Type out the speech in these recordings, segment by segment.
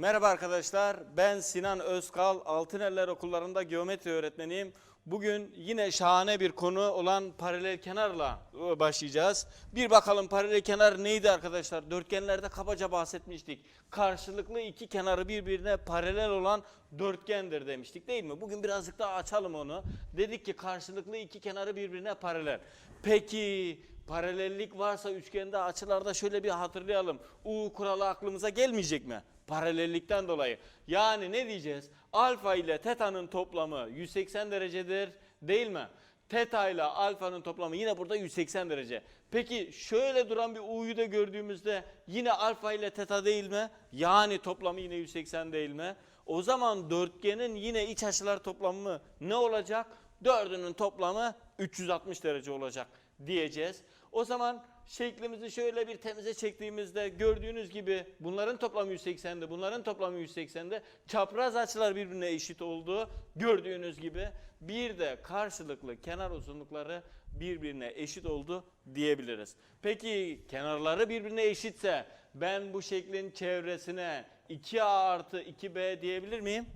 Merhaba arkadaşlar, ben Sinan Özkal, Altıneller Okullarında geometri öğretmeniyim. Bugün yine şahane bir konu olan paralel kenarla başlayacağız. Bir bakalım paralel kenar neydi arkadaşlar? Dörtgenlerde kabaca bahsetmiştik. Karşılıklı iki kenarı birbirine paralel olan dörtgendir demiştik değil mi? Bugün birazcık daha açalım onu. Dedik ki karşılıklı iki kenarı birbirine paralel. Peki paralellik varsa üçgende açılarda şöyle bir hatırlayalım. U kuralı aklımıza gelmeyecek mi? Paralellikten dolayı. Yani ne diyeceğiz? Alfa ile teta'nın toplamı 180 derecedir değil mi? Teta ile alfanın toplamı yine burada 180 derece. Peki şöyle duran bir u'yu da gördüğümüzde yine alfa ile teta değil mi? Yani toplamı yine 180 değil mi? O zaman dörtgenin yine iç açılar toplamı ne olacak? Dördünün toplamı 360 derece olacak diyeceğiz. O zaman şeklimizi şöyle bir temize çektiğimizde gördüğünüz gibi bunların toplamı 180'de, bunların toplamı 180'de. Çapraz açılar birbirine eşit oldu. Gördüğünüz gibi bir de karşılıklı kenar uzunlukları birbirine eşit oldu diyebiliriz. Peki kenarları birbirine eşitse ben bu şeklin çevresine 2a artı 2b diyebilir miyim?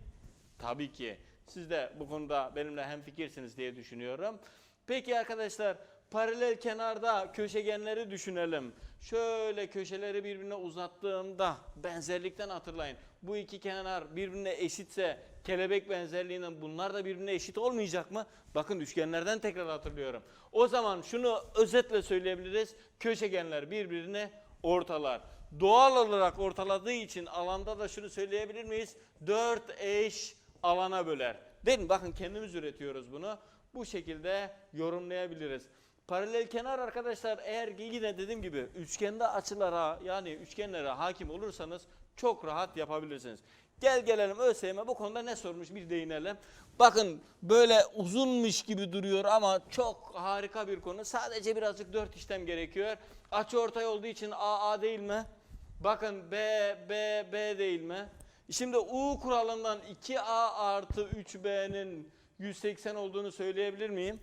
Tabii ki. Siz de bu konuda benimle hemfikirsiniz diye düşünüyorum. Peki arkadaşlar paralel kenarda köşegenleri düşünelim. Şöyle köşeleri birbirine uzattığımda benzerlikten hatırlayın. Bu iki kenar birbirine eşitse kelebek benzerliğinden bunlar da birbirine eşit olmayacak mı? Bakın üçgenlerden tekrar hatırlıyorum. O zaman şunu özetle söyleyebiliriz. Köşegenler birbirini ortalar. Doğal olarak ortaladığı için alanda da şunu söyleyebilir miyiz? 4 eş alana böler. Değil mi? Bakın kendimiz üretiyoruz bunu. Bu şekilde yorumlayabiliriz. Paralel kenar arkadaşlar eğer yine dediğim gibi üçgende açılara yani üçgenlere hakim olursanız çok rahat yapabilirsiniz. Gel gelelim ÖSYM bu konuda ne sormuş bir değinelim. Bakın böyle uzunmuş gibi duruyor ama çok harika bir konu. Sadece birazcık dört işlem gerekiyor. Açı ortay olduğu için AA değil mi? Bakın B, B, B değil mi? Şimdi U kuralından 2A artı 3B'nin 180 olduğunu söyleyebilir miyim?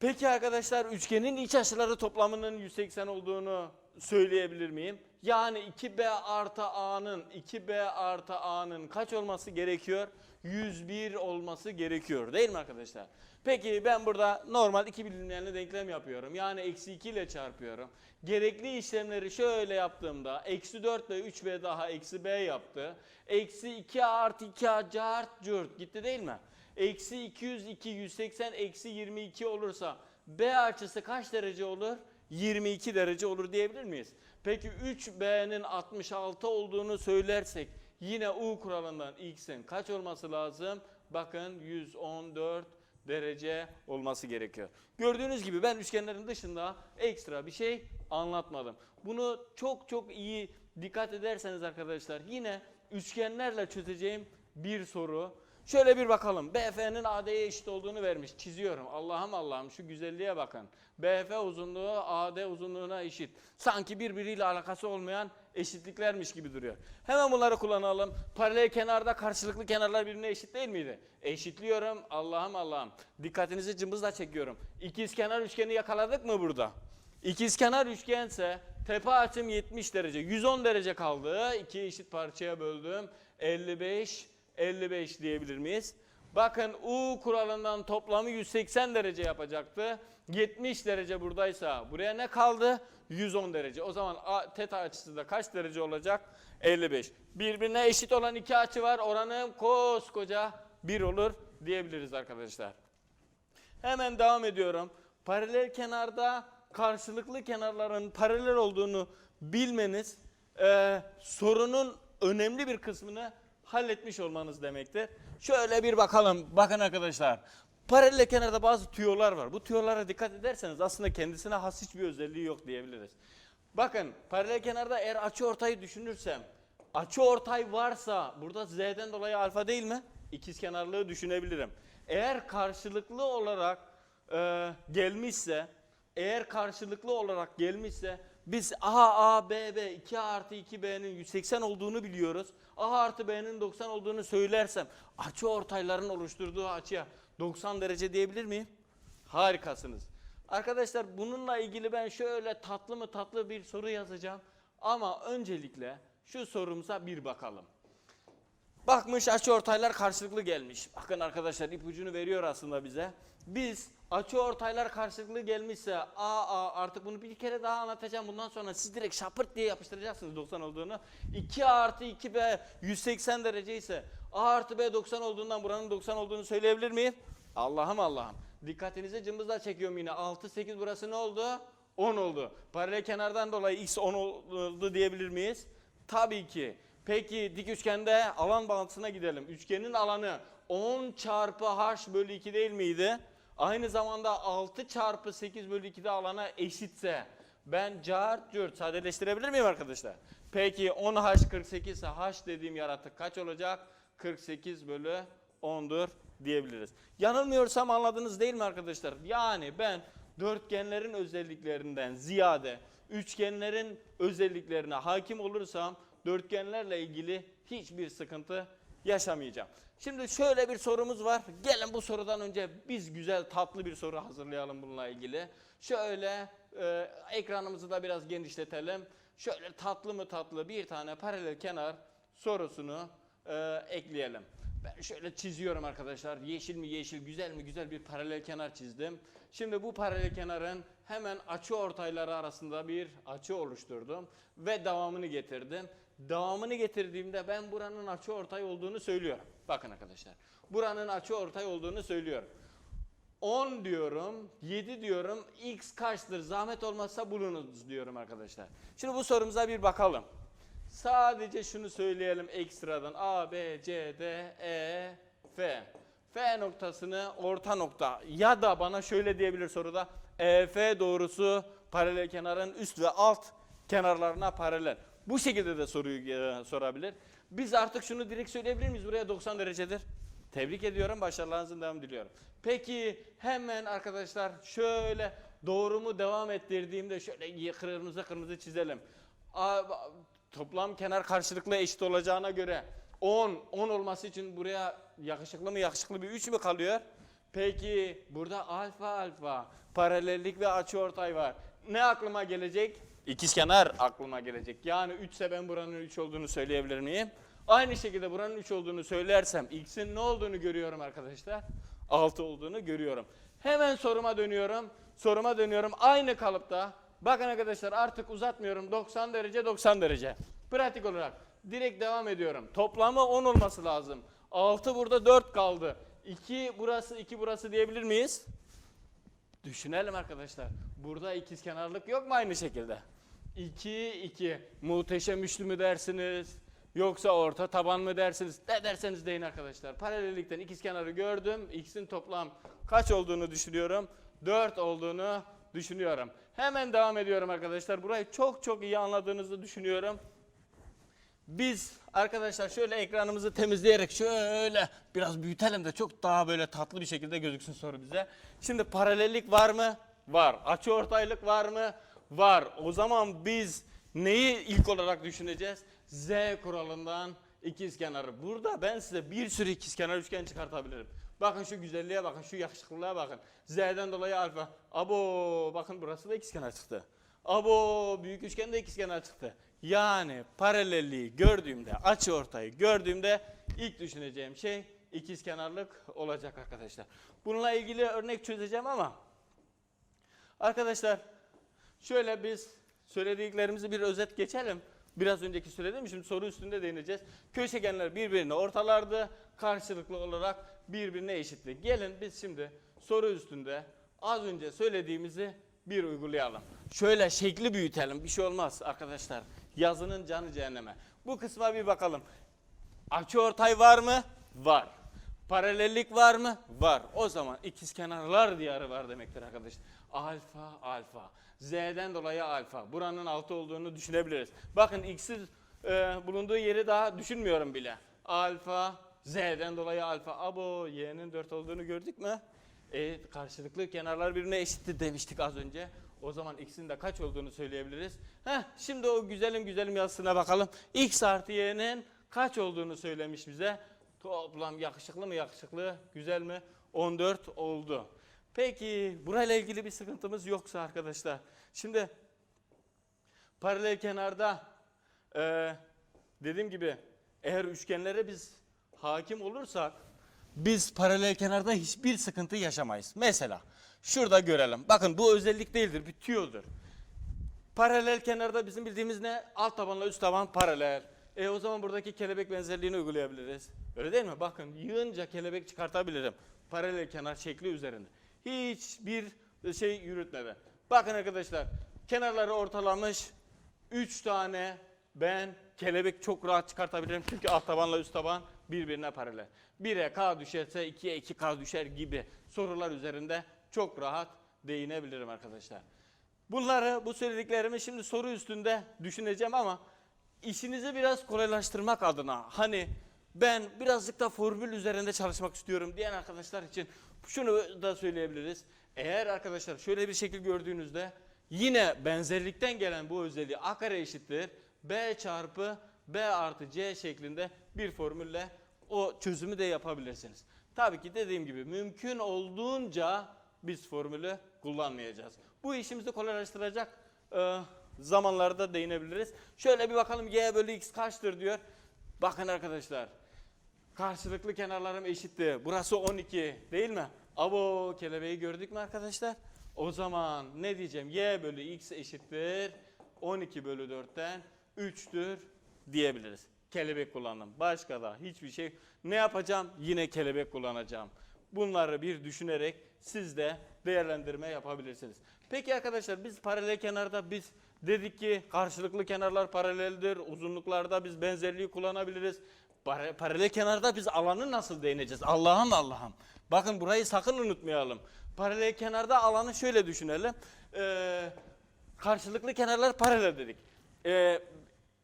Peki arkadaşlar üçgenin iç açıları toplamının 180 olduğunu söyleyebilir miyim? Yani 2B artı A'nın 2B artı A'nın kaç olması gerekiyor? 101 olması gerekiyor değil mi arkadaşlar? Peki ben burada normal iki bilinmeyenle denklem yapıyorum. Yani eksi 2 ile çarpıyorum. Gerekli işlemleri şöyle yaptığımda eksi 4 ile 3B daha eksi B yaptı. Eksi 2A artı 2A cart curt gitti değil mi? Eksi 202, 180, eksi 22 olursa B açısı kaç derece olur? 22 derece olur diyebilir miyiz? Peki 3B'nin 66 olduğunu söylersek yine U kuralından X'in kaç olması lazım? Bakın 114 derece olması gerekiyor. Gördüğünüz gibi ben üçgenlerin dışında ekstra bir şey anlatmadım. Bunu çok çok iyi dikkat ederseniz arkadaşlar yine üçgenlerle çözeceğim bir soru. Şöyle bir bakalım. BF'nin AD'ye eşit olduğunu vermiş. Çiziyorum. Allah'ım Allah'ım şu güzelliğe bakın. BF uzunluğu AD uzunluğuna eşit. Sanki birbiriyle alakası olmayan eşitliklermiş gibi duruyor. Hemen bunları kullanalım. Paralel kenarda karşılıklı kenarlar birbirine eşit değil miydi? Eşitliyorum. Allah'ım Allah'ım. Dikkatinizi cımbızla çekiyorum. İkizkenar üçgeni yakaladık mı burada? İkizkenar üçgense tepe açım 70 derece. 110 derece kaldı. İki eşit parçaya böldüm. 55 55 diyebilir miyiz? Bakın U kuralından toplamı 180 derece yapacaktı. 70 derece buradaysa buraya ne kaldı? 110 derece. O zaman A, teta açısı da kaç derece olacak? 55. Birbirine eşit olan iki açı var. Oranı koskoca 1 olur diyebiliriz arkadaşlar. Hemen devam ediyorum. Paralel kenarda karşılıklı kenarların paralel olduğunu bilmeniz e, sorunun önemli bir kısmını halletmiş olmanız demektir. Şöyle bir bakalım. Bakın arkadaşlar. Paralel kenarda bazı tüyolar var. Bu tüyolara dikkat ederseniz aslında kendisine has hiçbir özelliği yok diyebiliriz. Bakın paralel kenarda eğer açı ortayı düşünürsem açı ortay varsa burada z'den dolayı alfa değil mi? İkiz kenarlığı düşünebilirim. Eğer karşılıklı olarak e, gelmişse eğer karşılıklı olarak gelmişse biz A, A, B, B, 2A artı 2B'nin 180 olduğunu biliyoruz. A artı B'nin 90 olduğunu söylersem açı ortayların oluşturduğu açıya 90 derece diyebilir miyim? Harikasınız. Arkadaşlar bununla ilgili ben şöyle tatlı mı tatlı bir soru yazacağım. Ama öncelikle şu sorumuza bir bakalım. Bakmış açı ortaylar karşılıklı gelmiş. Bakın arkadaşlar ipucunu veriyor aslında bize. Biz açı ortaylar karşılıklı gelmişse a a artık bunu bir kere daha anlatacağım. Bundan sonra siz direkt şapırt diye yapıştıracaksınız 90 olduğunu. 2 artı 2b 180 derece ise a artı b 90 olduğundan buranın 90 olduğunu söyleyebilir miyim? Allah'ım Allah'ım. Dikkatinizi cımbızla çekiyorum yine. 6 8 burası ne oldu? 10 oldu. Paralel kenardan dolayı x 10 oldu diyebilir miyiz? Tabii ki. Peki dik üçgende alan bağıntısına gidelim. Üçgenin alanı 10 çarpı h bölü 2 değil miydi? Aynı zamanda 6 çarpı 8 bölü 2 de alana eşitse ben cart cürt sadeleştirebilir miyim arkadaşlar? Peki 10h 48 ise h dediğim yaratık kaç olacak? 48 bölü 10'dur diyebiliriz. Yanılmıyorsam anladınız değil mi arkadaşlar? Yani ben dörtgenlerin özelliklerinden ziyade üçgenlerin özelliklerine hakim olursam dörtgenlerle ilgili hiçbir sıkıntı yaşamayacağım. Şimdi şöyle bir sorumuz var. Gelin bu sorudan önce biz güzel tatlı bir soru hazırlayalım bununla ilgili. Şöyle e, ekranımızı da biraz genişletelim. Şöyle tatlı mı tatlı bir tane paralel kenar sorusunu e, ekleyelim. Ben şöyle çiziyorum arkadaşlar. Yeşil mi yeşil, güzel mi güzel bir paralel kenar çizdim. Şimdi bu paralel kenarın hemen açı ortayları arasında bir açı oluşturdum ve devamını getirdim. Devamını getirdiğimde ben buranın açı ortay olduğunu söylüyorum. Bakın arkadaşlar. Buranın açı ortay olduğunu söylüyorum. 10 diyorum, 7 diyorum. X kaçtır? Zahmet olmazsa bulunuz diyorum arkadaşlar. Şimdi bu sorumuza bir bakalım. Sadece şunu söyleyelim ekstradan. A, B, C, D, E, F. F noktasını orta nokta ya da bana şöyle diyebilir soruda. EF doğrusu paralel kenarın üst ve alt kenarlarına paralel. Bu şekilde de soruyu e, sorabilir. Biz artık şunu direkt söyleyebilir miyiz? Buraya 90 derecedir. Tebrik ediyorum. Başarılarınızın devamını diliyorum. Peki hemen arkadaşlar şöyle doğrumu devam ettirdiğimde şöyle kırmızı kırmızı çizelim. Toplam kenar karşılıklı eşit olacağına göre 10 10 olması için buraya yakışıklı mı yakışıklı bir 3 mü kalıyor? Peki burada alfa alfa paralellik ve açıortay var. Ne aklıma gelecek? İkizkenar aklıma gelecek. Yani 3 ise ben buranın 3 olduğunu söyleyebilir miyim? Aynı şekilde buranın 3 olduğunu söylersem x'in ne olduğunu görüyorum arkadaşlar. 6 olduğunu görüyorum. Hemen soruma dönüyorum. Soruma dönüyorum. Aynı kalıpta. Bakın arkadaşlar artık uzatmıyorum. 90 derece 90 derece. Pratik olarak direkt devam ediyorum. Toplamı 10 olması lazım. 6 burada 4 kaldı. 2 burası 2 burası diyebilir miyiz? Düşünelim arkadaşlar. Burada ikizkenarlık yok mu aynı şekilde? 2 2 muhteşem üçlü mü dersiniz? Yoksa orta taban mı dersiniz? Ne derseniz deyin arkadaşlar. Paralellikten ikizkenarı gördüm. X'in toplam kaç olduğunu düşünüyorum. 4 olduğunu düşünüyorum. Hemen devam ediyorum arkadaşlar. Burayı çok çok iyi anladığınızı düşünüyorum. Biz arkadaşlar şöyle ekranımızı temizleyerek şöyle biraz büyütelim de çok daha böyle tatlı bir şekilde gözüksün soru bize. Şimdi paralellik var mı? Var. Açıortaylık var mı? Var. O zaman biz neyi ilk olarak düşüneceğiz? Z kuralından ikizkenarı. Burada ben size bir sürü ikizkenar üçgen çıkartabilirim. Bakın şu güzelliğe bakın, şu yakışıklılığa bakın. Z'den dolayı alfa. Abo bakın burası da ikizkenar çıktı. Abo büyük üçgen de ikizkenar çıktı. Yani paralelliği gördüğümde, açı ortayı gördüğümde ilk düşüneceğim şey ikizkenarlık olacak arkadaşlar. Bununla ilgili örnek çözeceğim ama arkadaşlar şöyle biz söylediklerimizi bir özet geçelim. Biraz önceki söylediğim şimdi soru üstünde değineceğiz. Köşegenler birbirine ortalardı. Karşılıklı olarak birbirine eşitti. Gelin biz şimdi soru üstünde az önce söylediğimizi bir uygulayalım. Şöyle şekli büyütelim. Bir şey olmaz arkadaşlar. Yazının canı cehenneme. Bu kısma bir bakalım. Açıortay var mı? Var. Paralellik var mı? Var. O zaman ikizkenarlar diyarı var demektir arkadaşlar. Alfa alfa. Z'den dolayı alfa. Buranın 6 olduğunu düşünebiliriz. Bakın x'in e, bulunduğu yeri daha düşünmüyorum bile. Alfa Z'den dolayı alfa. Abo y'nin 4 olduğunu gördük mü? E, karşılıklı kenarlar birbirine eşitti demiştik az önce. O zaman x'in de kaç olduğunu söyleyebiliriz. Heh, şimdi o güzelim güzelim yazısına bakalım. x artı y'nin kaç olduğunu söylemiş bize. Toplam yakışıklı mı yakışıklı, güzel mi? 14 oldu. Peki burayla ilgili bir sıkıntımız yoksa arkadaşlar. Şimdi paralel kenarda e, dediğim gibi eğer üçgenlere biz hakim olursak biz paralel kenarda hiçbir sıkıntı yaşamayız. Mesela şurada görelim. Bakın bu özellik değildir, bir tüyodur. Paralel kenarda bizim bildiğimiz ne? Alt tabanla üst taban paralel. E o zaman buradaki kelebek benzerliğini uygulayabiliriz. Öyle değil mi? Bakın yığınca kelebek çıkartabilirim. Paralel kenar şekli üzerinde. Hiçbir şey yürütmeden. Bakın arkadaşlar kenarları ortalamış 3 tane ben kelebek çok rahat çıkartabilirim. Çünkü alt tabanla üst taban birbirine paralel. 1'e K düşerse 2'ye 2K düşer gibi sorular üzerinde çok rahat değinebilirim arkadaşlar. Bunları, bu söylediklerimi şimdi soru üstünde düşüneceğim ama işinizi biraz kolaylaştırmak adına hani ben birazcık da formül üzerinde çalışmak istiyorum diyen arkadaşlar için şunu da söyleyebiliriz. Eğer arkadaşlar şöyle bir şekil gördüğünüzde yine benzerlikten gelen bu özelliği a kare eşittir b çarpı b artı c şeklinde bir formülle o çözümü de yapabilirsiniz. Tabii ki dediğim gibi mümkün olduğunca biz formülü kullanmayacağız. Bu işimizi kolaylaştıracak e, zamanlarda değinebiliriz. Şöyle bir bakalım y bölü x kaçtır diyor. Bakın arkadaşlar karşılıklı kenarlarım eşitti. Burası 12 değil mi? Abo kelebeği gördük mü arkadaşlar? O zaman ne diyeceğim? y bölü x eşittir 12 bölü 4'ten 3'tür diyebiliriz. Kelebek kullandım. Başka da hiçbir şey. Ne yapacağım? Yine kelebek kullanacağım. Bunları bir düşünerek siz de değerlendirme yapabilirsiniz. Peki arkadaşlar biz paralel kenarda biz dedik ki karşılıklı kenarlar paraleldir. Uzunluklarda biz benzerliği kullanabiliriz. Para- Paralel kenarda biz alanı nasıl değineceğiz? Allah'ım Allah'ım. Bakın burayı sakın unutmayalım. Paralel kenarda alanı şöyle düşünelim. Ee, karşılıklı kenarlar paralel dedik. Ee,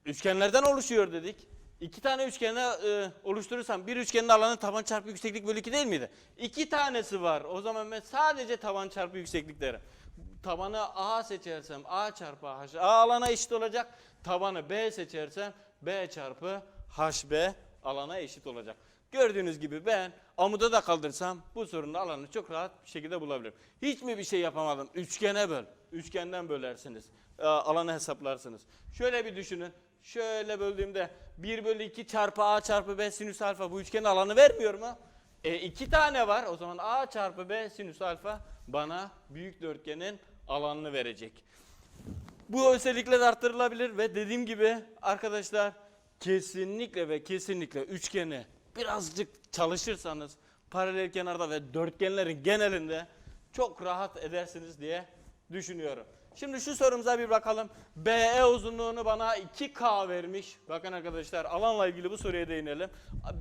üçgenlerden oluşuyor dedik. İki tane üçgeni e, oluşturursam bir üçgenin alanı taban çarpı yükseklik bölü 2 değil miydi? İki tanesi var. O zaman ben sadece taban çarpı yükseklik derim. Tabanı A seçersem A çarpı H A alana eşit olacak. Tabanı B seçersem B çarpı HB alana eşit olacak. Gördüğünüz gibi ben amuda da kaldırsam bu sorunun alanını çok rahat bir şekilde bulabilirim. Hiç mi bir şey yapamadım? Üçgene böl. Üçgenden bölersiniz. E, alanı hesaplarsınız. Şöyle bir düşünün. Şöyle böldüğümde 1 bölü 2 çarpı a çarpı b sinüs alfa bu üçgenin alanı vermiyor mu? E iki tane var. O zaman a çarpı b sinüs alfa bana büyük dörtgenin alanını verecek. Bu özellikler arttırılabilir ve dediğim gibi arkadaşlar kesinlikle ve kesinlikle üçgeni birazcık çalışırsanız paralel kenarda ve dörtgenlerin genelinde çok rahat edersiniz diye düşünüyorum. Şimdi şu sorumuza bir bakalım. BE uzunluğunu bana 2K vermiş. Bakın arkadaşlar alanla ilgili bu soruya değinelim.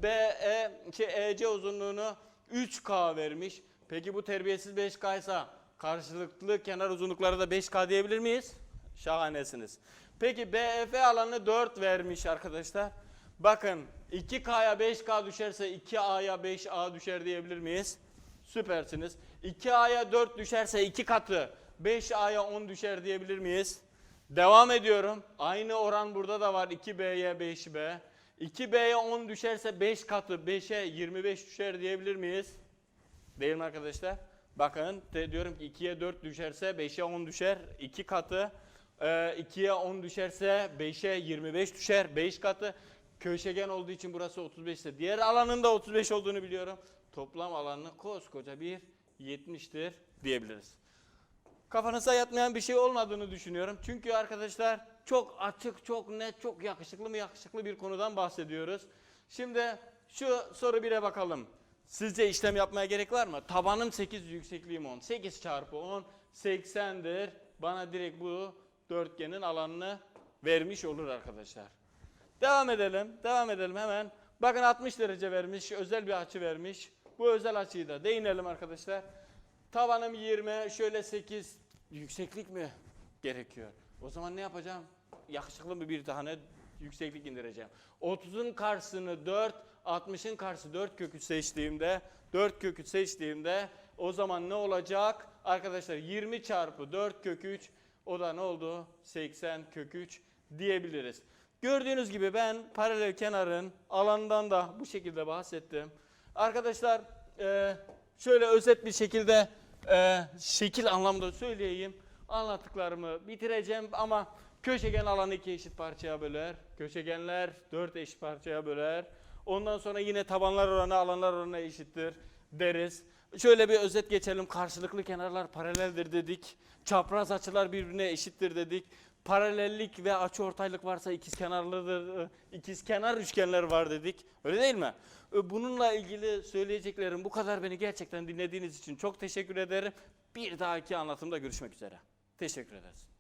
BE şey, EC uzunluğunu 3K vermiş. Peki bu terbiyesiz 5K ise karşılıklı kenar uzunlukları da 5K diyebilir miyiz? Şahanesiniz. Peki BF alanı 4 vermiş arkadaşlar. Bakın 2K'ya 5K düşerse 2A'ya 5A düşer diyebilir miyiz? Süpersiniz. 2A'ya 4 düşerse 2 katı 5A'ya 10 düşer diyebilir miyiz? Devam ediyorum. Aynı oran burada da var. 2B'ye 5B. 2B'ye 10 düşerse 5 katı 5'e 25 düşer diyebilir miyiz? Değil mi arkadaşlar? Bakın diyorum ki 2'ye 4 düşerse 5'e 10 düşer. 2 katı. Ee, 2'ye 10 düşerse 5'e 25 düşer. 5 katı. Köşegen olduğu için burası 35 ise diğer alanın da 35 olduğunu biliyorum. Toplam alanı koskoca bir 70'tir diyebiliriz. Kafanıza yatmayan bir şey olmadığını düşünüyorum. Çünkü arkadaşlar çok açık, çok net, çok yakışıklı mı yakışıklı bir konudan bahsediyoruz. Şimdi şu soru 1'e bakalım. Sizce işlem yapmaya gerek var mı? Tabanım 8, yüksekliğim 10. 8 çarpı 10 80'dir. Bana direkt bu dörtgenin alanını vermiş olur arkadaşlar. Devam edelim. Devam edelim hemen. Bakın 60 derece vermiş. Özel bir açı vermiş. Bu özel açıyı da değinelim arkadaşlar. Tavanım 20, şöyle 8. Yükseklik mi gerekiyor? O zaman ne yapacağım? Yakışıklı bir bir tane yükseklik indireceğim. 30'un karşısını 4, 60'ın karşısı 4 kökü seçtiğimde, 4 kökü seçtiğimde o zaman ne olacak? Arkadaşlar 20 çarpı 4 kök 3 o da ne oldu? 80 kök 3 diyebiliriz. Gördüğünüz gibi ben paralel kenarın alanından da bu şekilde bahsettim. Arkadaşlar e, şöyle özet bir şekilde e, şekil anlamda söyleyeyim. Anlattıklarımı bitireceğim ama Köşegen alanı iki eşit parçaya böler. Köşegenler dört eşit parçaya böler. Ondan sonra yine tabanlar oranı alanlar oranı eşittir deriz. Şöyle bir özet geçelim. Karşılıklı kenarlar paraleldir dedik. Çapraz açılar birbirine eşittir dedik. Paralellik ve açıortaylık varsa ikizkenarlıdır. İkizkenar üçgenler var dedik. Öyle değil mi? Bununla ilgili söyleyeceklerim bu kadar. Beni gerçekten dinlediğiniz için çok teşekkür ederim. Bir dahaki anlatımda görüşmek üzere. Teşekkür ederiz.